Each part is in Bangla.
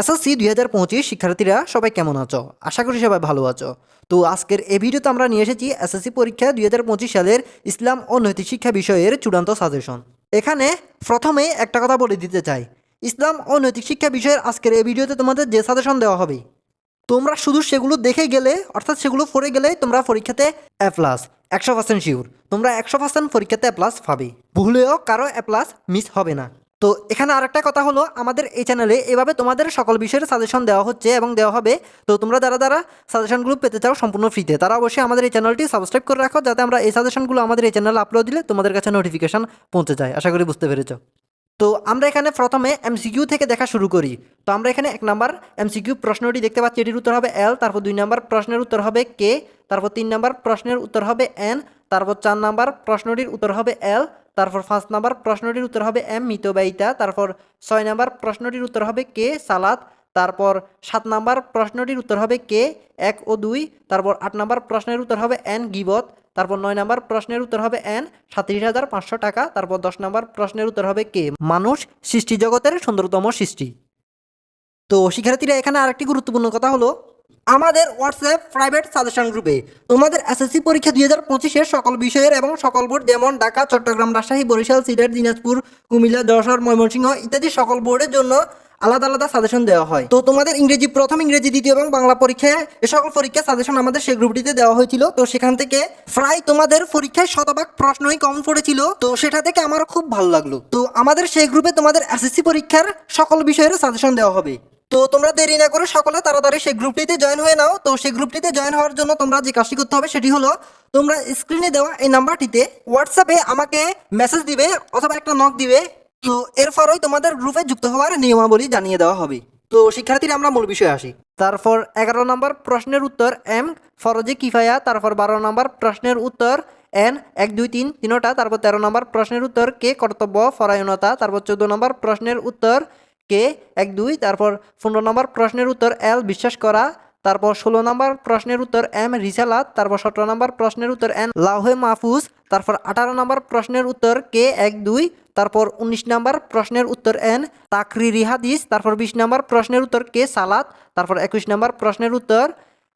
এসএসসি দুই হাজার পঁচিশ শিক্ষার্থীরা সবাই কেমন আছো? আশা করি সবাই ভালো আছো। তো আজকের এই ভিডিওতে আমরা নিয়ে এসেছি এসএসসি পরীক্ষা দুই হাজার পঁচিশ সালের ইসলাম ও নৈতিক শিক্ষা বিষয়ের চূড়ান্ত সাজেশন এখানে প্রথমে একটা কথা বলে দিতে চাই। ইসলাম ও নৈতিক শিক্ষা বিষয়ের আজকের এই ভিডিওতে তোমাদের যে সাজেশন দেওয়া হবে, তোমরা শুধু সেগুলো দেখে গেলে, অর্থাৎ সেগুলো পড়ে গেলে তোমরা পরীক্ষাতে এ প্লাস একশো পার্সেন্ট শিওর তোমরা একশো পার্সেন্ট পরীক্ষাতে এ প্লাস পাবে। ভুলেও কারও এ প্লাস মিস হবে না। তো এখানে আরেকটা কথা হলো, আমাদের এই চ্যানেলে এভাবে তোমাদের সকল বিষয়ের সাজেশন দেওয়া হচ্ছে এবং দেওয়া হবে। তো তোমরা যারা যারা সাজেশনগুলো পেতে চাও সম্পূর্ণ ফ্রিতে তারা অবশ্যই আমাদের এই চ্যানেলটি সাবস্ক্রাইব করে রাখো যাতে আমরা এই সাজেশনগুলো আমাদের এই চ্যানেলে আপলোড দিলে তোমাদের কাছে নোটিফিকেশন পৌঁছে যায়। আশা করি বুঝতে পেরেছ। তো আমরা এখানে প্রথমে এমসিকিউ থেকে দেখা শুরু করি। তো আমরা এখানে এক নাম্বার এমসিকিউ প্রশ্নটি দেখতে পাচ্ছি, এটির উত্তর হবে এল তারপর দুই নাম্বার প্রশ্নের উত্তর হবে কে তারপর তিন নাম্বার প্রশ্নের উত্তর হবে এন তারপর চার নাম্বার প্রশ্নটির উত্তর হবে এল তারপর পাঁচ নাম্বার প্রশ্নটির উত্তর হবে এম মিতব্যয়িতা তারপর ছয় নাম্বার প্রশ্নটির উত্তর হবে কে সালাদ তারপর সাত নাম্বার প্রশ্নটির উত্তর হবে কে, এক ও দুই। তারপর আট নাম্বার প্রশ্নের উত্তর হবে এন, গিবত। তারপর নয় নাম্বার প্রশ্নের উত্তর হবে এন সাতত্রিশ হাজার পাঁচশো টাকা। তারপর দশ নাম্বার প্রশ্নের উত্তর হবে কে, মানুষ। সৃষ্টি জগতের সুন্দরতম সৃষ্টি। তো শিক্ষার্থীরা, এখানে আরেকটি গুরুত্বপূর্ণ কথা হলো আমাদের হোয়াটসঅ্যাপ প্রাইভেট সাজেশন গ্রুপে তোমাদের এসএসসি পরীক্ষা দুই হাজার পঁচিশের সকল বিষয়ের এবং সকল বোর্ড যেমন ঢাকা, চট্টগ্রাম, রাজশাহী, বরিশাল, সিলেট, দিনাজপুর, কুমিল্লা, যশোর, ময়মনসিংহ ইত্যাদি সকল বোর্ডের জন্য আলাদা আলাদা সাজেশন দেওয়া হয়। তো তোমাদের ইংরেজি, প্রথম ইংরেজি, দ্বিতীয় এবং বাংলা পরীক্ষায় এ সকল পরীক্ষা সাজেশন আমাদের সেই গ্রুপটিতে দেওয়া হয়েছিল। তো সেখান থেকে প্রায় তোমাদের পরীক্ষায় শতভাগ প্রশ্নই কম পড়েছিল। তো সেটা থেকে আমার খুব ভালো লাগল। তো আমাদের সেই গ্রুপে তোমাদের এসএসসি পরীক্ষার সকল বিষয়ের সাজেশন দেওয়া হবে। তো তোমরা দেরি না করে সকলে তাড়াতাড়ি সেই গ্রুপটিতে জয়েন হয়ে নাও। তো সেই গ্রুপটিতে জয়েন হওয়ার জন্য তোমরা যে কাজটি করতে হবে সেটি হলো, তোমরা স্ক্রিনে দেওয়া এই নাম্বারটিতে হোয়াটসঅ্যাপে আমাকে মেসেজ দিবে অথবা একটা নক দিবে। তো এরপরই তোমাদের গ্রুপে যুক্ত হওয়ার নিয়মাবলী জানিয়ে দেওয়া হবে। তো শিক্ষার্থীরা, আমরা মূল বিষয়ে আসি। তারপর এগারো নম্বর প্রশ্নের উত্তর এম ফরজে কিফায়া। তারপর বারো নম্বর প্রশ্নের উত্তর এন এক, দুই, তিন, তিনোটা। তারপর তেরো নম্বর প্রশ্নের উত্তর কে কর্তব্য ফরায়ণতা তারপর চোদ্দ নম্বর প্রশ্নের উত্তর কে? এক, দুই, তারপর পনেরো নম্বর প্রশ্নের উত্তর এল, বিশ্বাস করা। তারপর ষোলো নম্বর প্রশ্নের উত্তর এম, রিসালাত। তারপর সতেরো নম্বর প্রশ্নের উত্তর এন লাউহে মাহফুজ। তারপর আঠারো নম্বর প্রশ্নের উত্তর কে? এক, দুই। তারপর উনিশ নম্বর প্রশ্নের উত্তর এন তাকরি রিহাদিস তারপর বিশ নম্বর প্রশ্নের উত্তর কে? সালাত। তারপর একুশ নম্বর প্রশ্নের উত্তর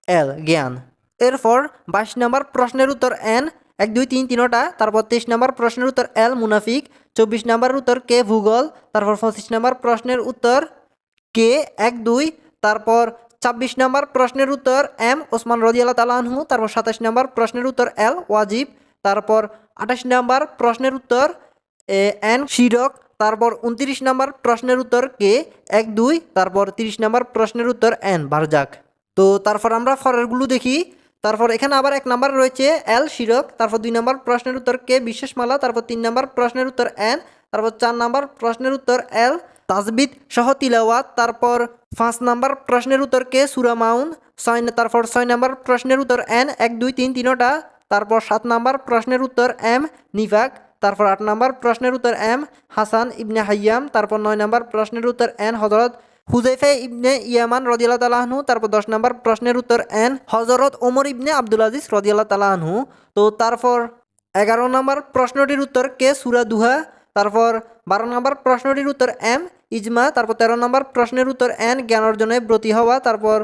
এল, জ্ঞান। এরপর বাইশ নম্বর প্রশ্নের উত্তর এন, এক, দুই, তিন, তিনোটা। তারপর তেইশ নম্বর প্রশ্নের উত্তর এল, মুনাফিক। চব্বিশ নম্বর উত্তর কে ভূগোল, তারপর পঁচিশ নাম্বার প্রশ্নের উত্তর কে, এক, দুই, তারপর ছাব্বিশ নাম্বার প্রশ্নের উত্তর এম, ওসমান রদিয়াল্লাহ তালাহু তারপর সাতাশ নাম্বার প্রশ্নের উত্তর এল, ওয়াজিব, তারপর আঠাশ নাম্বার প্রশ্নের উত্তর এ, এন, শিরক, তারপর উনত্রিশ নাম্বার প্রশ্নের উত্তর কে, এক, দুই, তারপর তিরিশ নাম্বার প্রশ্নের উত্তর এন, বারজাক। তো তারপর আমরা ফরেরগুলো দেখি। তারপর এখানে আবার এক নাম্বার রয়েছে এল শিরক, তারপর দুই নম্বর প্রশ্নের উত্তর কে বিশেষমালা তারপর তিন নম্বর প্রশ্নের উত্তর এন, তারপর চার নম্বর প্রশ্নের উত্তর এল, তাজবিদ সহ তিলাওয়াত, তারপর পাঁচ নম্বর প্রশ্নের উত্তর কে সুরামাউন ছয় তারপর ছয় নম্বর প্রশ্নের উত্তর এন, এক, দুই, তিন তিনোটা, তারপর সাত নম্বর প্রশ্নের উত্তর এম, নিফাক, তারপর আট নম্বর প্রশ্নের উত্তর এম, হাসান ইবনে হাইয়াম, তারপর নয় নম্বর প্রশ্নের উত্তর এন হজরত হুজাইফে ইবনে ইয়ামান রদিয়াল্লাহ তালাহনু তারপর দশ নম্বর প্রশ্নের উত্তর এন হজরত ওমর ইবনে আব্দুল আজিজ রদিয়াল্লাহ তালাহনু তো তারপর এগারো নম্বর প্রশ্নটির উত্তর কে? সুরা দুহা। তারপর বারো নম্বর প্রশ্নটির উত্তর এম, ইজমা। তারপর তেরো নম্বর প্রশ্নের উত্তর এন, জ্ঞান অর্জনে ব্রতী হওয়া। তারপর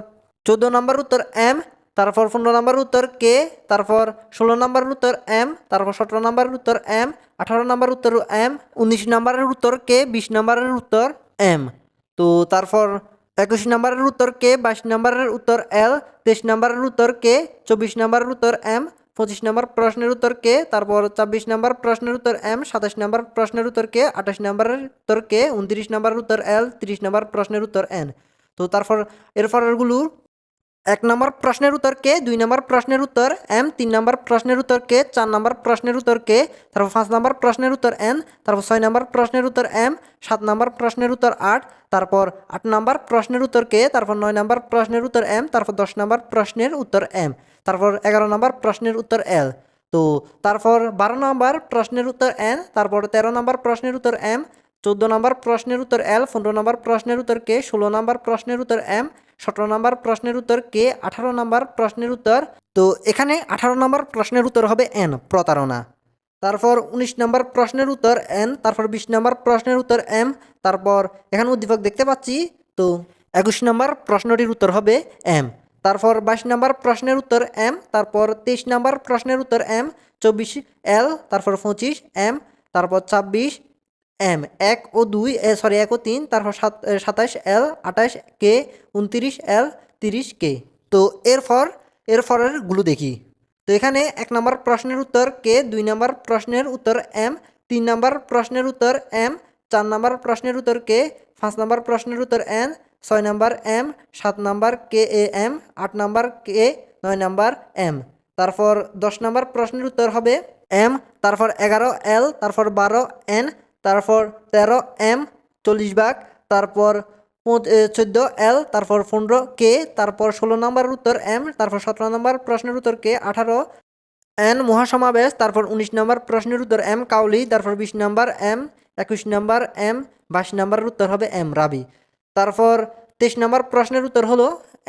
চোদ্দ নম্বর উত্তর এম, তারপর পনেরো নম্বর উত্তর কে? তারপর ষোলো নম্বর উত্তর এম, তারপর সতেরো নম্বরের উত্তর এম, আঠারো নম্বর উত্তর এম, উনিশ নম্বরের উত্তর কে? বিশ নম্বরের উত্তর এম। তো তারপর একুশ নম্বরের উত্তর কে, বাইশ নম্বরের উত্তর এল, তেইশ নম্বরের উত্তর কে, চব্বিশ নম্বরের উত্তর এম, পঁচিশ নম্বর প্রশ্নের উত্তর কে, তারপর ছাব্বিশ নম্বর প্রশ্নের উত্তর এম, সাতাশ নম্বর প্রশ্নের উত্তর কে, আঠাশ নম্বরের উত্তর কে, উনত্রিশ নম্বরের উত্তর এল, তিরিশ নম্বর প্রশ্নের উত্তর এন। তো তারপর এরপরেরগুলো এক নম্বর প্রশ্নের উত্তর কে দুই নম্বর প্রশ্নের উত্তর এম তিন নম্বর প্রশ্নের উত্তর কে চার নম্বর প্রশ্নের উত্তর কে তারপর পাঁচ নম্বর প্রশ্নের উত্তর এন তারপর ছয় নম্বর প্রশ্নের উত্তর এম সাত নম্বর প্রশ্নের উত্তর আট তারপর আট নম্বর প্রশ্নের উত্তর কে তারপর নয় নম্বর প্রশ্নের উত্তর এম তারপর দশ নম্বর প্রশ্নের উত্তর এম তারপর এগারো নম্বর প্রশ্নের উত্তর এল তো তারপর বারো নম্বর প্রশ্নের উত্তর এন তারপর তেরো নম্বর প্রশ্নের উত্তর এম চোদ্দ নম্বর প্রশ্নের উত্তর এল পনেরো নম্বর প্রশ্নের উত্তর কে ষোলো নম্বর প্রশ্নের উত্তর এম সতেরো নম্বর প্রশ্নের উত্তর কে? আঠারো নম্বর প্রশ্নের উত্তর। তো এখানে আঠারো নম্বর প্রশ্নের উত্তর হবে এন, প্রতারণা। তারপর উনিশ নম্বর প্রশ্নের উত্তর এন, তারপর বিশ নম্বর প্রশ্নের উত্তর এম, তারপর এখানে উদ্দীপক দেখতে পাচ্ছি। তো একুশ নম্বর প্রশ্নটির উত্তর হবে এম, তারপর বাইশ নম্বর প্রশ্নের উত্তর এম, তারপর তেইশ নম্বর প্রশ্নের উত্তর এম, চব্বিশ এল, তারপর পঁচিশ এম, তারপর ছাব্বিশ এম, এক ও দুই সরি এক ও তিন তারপর সাত সাতাশ এল আঠাশ কে, উনতিরিশ, এল, তিরিশ, কে। তো এরপর, এরপরেরগুলো দেখি। তো এখানে এক নম্বর প্রশ্নের উত্তর কে, দুই নম্বর প্রশ্নের উত্তর এম, তিন নম্বর প্রশ্নের উত্তর এম, চার নম্বর প্রশ্নের উত্তর কে, পাঁচ নম্বর প্রশ্নের উত্তর এন, ছয় নম্বর এম, সাত নম্বর কে, এ, এম, আট নম্বর কে, নয় নম্বর এম। তারপর দশ নম্বর প্রশ্নের উত্তর হবে এম, তারপর এগারো, এল, তারপর বারো, এন তারপর তেরো এম, চল্লিশ ভাগ, তারপর চোদ্দ এল, তারপর পনেরো কে, তারপর ষোলো নম্বরের উত্তর এম, তারপর সতেরো নম্বর প্রশ্নের উত্তর কে, আঠারো এন, মহাসমাবেশ, তারপর উনিশ নম্বর প্রশ্নের উত্তর এম, কাউলি, তারপর বিশ নম্বর এম, একুশ নম্বর এম, বাইশ নম্বরের উত্তর হবে এম, রাবি। তারপর তেইশ নম্বর প্রশ্নের উত্তর হলো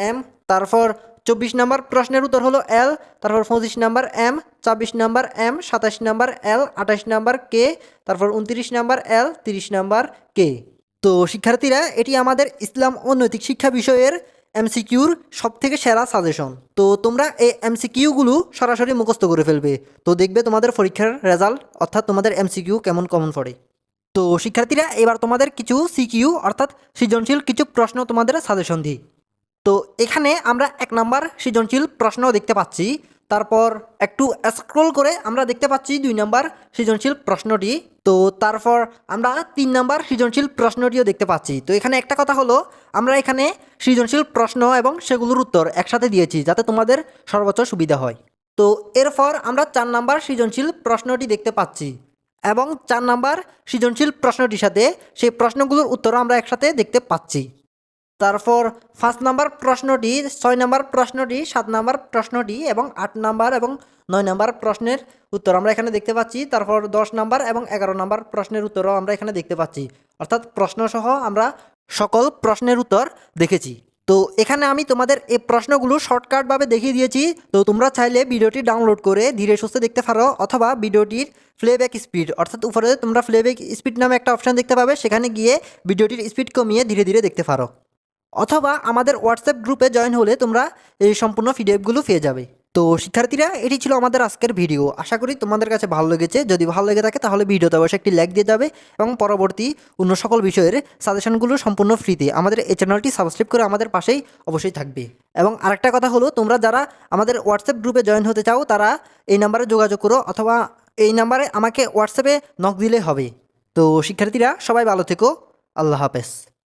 এম, তারপর চব্বিশ নম্বর প্রশ্নের উত্তর হলো এল তারপর পঁচিশ নম্বর এম ছাব্বিশ নম্বর এম সাতাশ নম্বর এল আঠাশ নম্বর কে তারপর উনত্রিশ নম্বর এল তিরিশ নম্বর কে তো শিক্ষার্থীরা, এটি আমাদের ইসলাম ও নৈতিক শিক্ষা বিষয়ের এমসিকিউর সব থেকে সেরা সাজেশন। তো তোমরা এই এমসিকিউগুলো সরাসরি মুখস্থ করে ফেলবে। তো দেখবে তোমাদের পরীক্ষার রেজাল্ট, অর্থাৎ তোমাদের এমসিকিউ কেমন কমন পড়ে। তো শিক্ষার্থীরা, এবার তোমাদের কিছু সিকিউ অর্থাৎ সৃজনশীল কিছু প্রশ্ন তোমাদের সাজেশন দিই। তো এখানে আমরা এক নাম্বার সৃজনশীল প্রশ্ন দেখতে পাচ্ছি। তারপর একটু স্ক্রল করে আমরা দেখতে পাচ্ছি দুই নাম্বার সৃজনশীল প্রশ্নটি। তো তারপর আমরা তিন নাম্বার সৃজনশীল প্রশ্নটিও দেখতে পাচ্ছি। তো এখানে একটা কথা হলো, আমরা এখানে সৃজনশীল প্রশ্ন এবং সেগুলোর উত্তর একসাথে দিয়েছি যাতে তোমাদের সর্বোচ্চ সুবিধা হয়। তো এরপর আমরা চার নাম্বার সৃজনশীল প্রশ্নটি দেখতে পাচ্ছি এবং চার নাম্বার সৃজনশীল প্রশ্নটির সাথে সেই প্রশ্নগুলোর উত্তর আমরা একসাথে দেখতে পাচ্ছি। তারপর পাঁচ নাম্বার প্রশ্নটি, ছয় নাম্বার প্রশ্নটি, সাত নাম্বার প্রশ্নটি এবং আট নাম্বার এবং নয় নাম্বার প্রশ্নের উত্তর আমরা এখানে দেখতে পাচ্ছি। তারপর দশ নাম্বার এবং এগারো নাম্বার প্রশ্নের উত্তরও আমরা এখানে দেখতে পাচ্ছি। অর্থাৎ প্রশ্নসহ আমরা সকল প্রশ্নের উত্তর দেখেছি। তো এখানে আমি তোমাদের এই প্রশ্নগুলো শর্টকাটভাবে দেখিয়ে দিয়েছি। তো তোমরা চাইলে ভিডিওটি ডাউনলোড করে ধীরে সুস্থে দেখতে পারো অথবা ভিডিওটির প্লেব্যাক স্পিড অর্থাৎ উপরে তোমরা প্লেব্যাক স্পিড নামে একটা অপশান দেখতে পাবে। সেখানে গিয়ে ভিডিওটির স্পিড কমিয়ে ধীরে ধীরে দেখতে পারো। অথবা আমাদের হোয়াটসঅ্যাপ গ্রুপে জয়েন হলে তোমরা এই সম্পূর্ণ পিডিএফগুলো পেয়ে যাবে। তো শিক্ষার্থীরা, এটি ছিল আমাদের আজকের ভিডিও আশা করি তোমাদের কাছে ভালো লেগেছে। যদি ভালো লেগে থাকে, তাহলে ভিডিওতে অবশ্যই একটি লাইক দিয়ে যাবে এবং পরবর্তী অন্য সকল বিষয়ের সাজেশনগুলো সম্পূর্ণ ফ্রিতে আমাদের এই চ্যানেলটি সাবস্ক্রাইব করে আমাদের পাশেই অবশ্যই থাকবে। এবং আরেকটা কথা হলো, তোমরা যারা আমাদের হোয়াটসঅ্যাপ গ্রুপে জয়েন হতে চাও, তারা এই নাম্বারে যোগাযোগ করো অথবা এই নাম্বারে আমাকে হোয়াটসঅ্যাপে নক দিলে হবে। তো শিক্ষার্থীরা, সবাই ভালো থেকো। আল্লাহ হাফেজ।